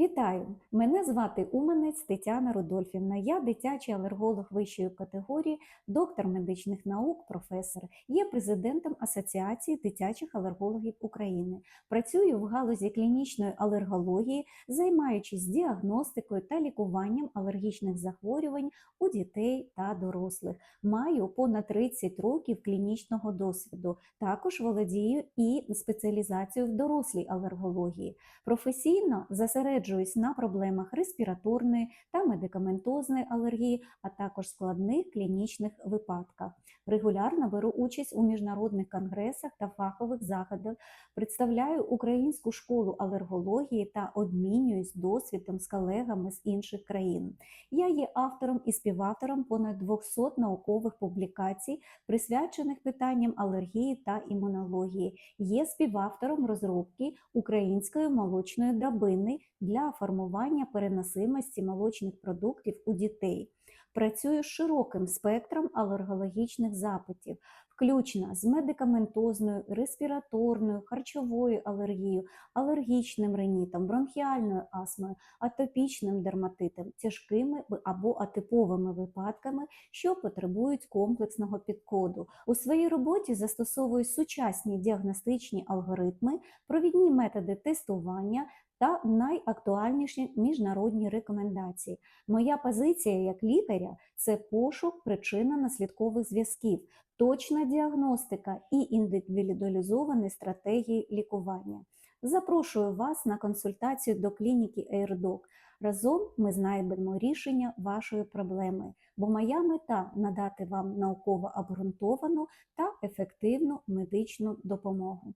Вітаю! Мене звати Уманець Тетяна Рудольфівна. Я дитячий алерголог вищої категорії, доктор медичних наук, професор. Є президентом Асоціації дитячих алергологів України. Працюю в галузі клінічної алергології, займаючись діагностикою та лікуванням алергічних захворювань у дітей та дорослих. Маю понад 30 років клінічного досвіду. Також володію і спеціалізацією в дорослій алергології. Професійно зосереджуюсь на проблемах респіраторної та медикаментозної алергії, а також складних клінічних випадках. Регулярно беру участь у міжнародних конгресах та фахових заходах, представляю українську школу алергології та обмінююсь досвідом з колегами з інших країн. Я є автором і співавтором понад 200 наукових публікацій, присвячених питанням алергії та імунології. Є співавтором розробки української молочної драбини для формування переносимості молочних продуктів у дітей. Працюю з широким спектром алергологічних запитів, включно з медикаментозною, респіраторною, харчовою алергією, алергічним ринітом, бронхіальною астмою, атопічним дерматитом, тяжкими або атиповими випадками, що потребують комплексного підходу. У своїй роботі застосовую сучасні діагностичні алгоритми, провідні методи тестування та найактуальніші міжнародні рекомендації. Моя позиція як лікаря це пошук причинно-наслідкових зв'язків, точна діагностика і індивідуалізовані стратегії лікування. Запрошую вас на консультацію до клініки AirDoc. Разом ми знайдемо рішення вашої проблеми, бо моя мета надати вам науково обґрунтовану та ефективну медичну допомогу.